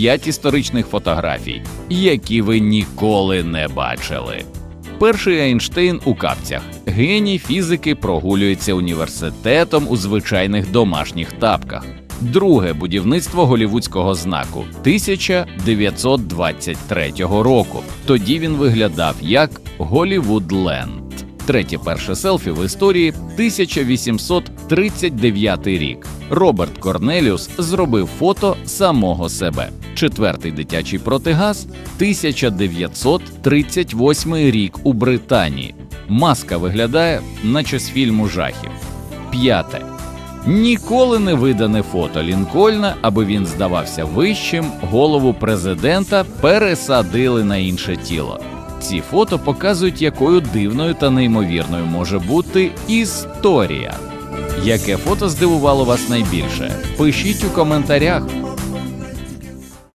5 історичних фотографій, які ви ніколи не бачили. Перший Ейнштейн у капцях. Геній фізики прогулюється університетом у звичайних домашніх тапках. Друге будівництво голівудського знаку 1923 року. Тоді він виглядав як Голівудленд. Третє перше селфі в історії 1839 рік. Роберт Корнеліус зробив фото самого себе. Четвертий дитячий протигаз 1938 рік у Британії. Маска виглядає, наче з фільму жахів. П'яте. Ніколи не видане фото Лінкольна, аби він здавався вищим, голову президента пересадили на інше тіло. Ці фото показують, якою дивною та неймовірною може бути історія. Яке фото здивувало вас найбільше? Пишіть у коментарях.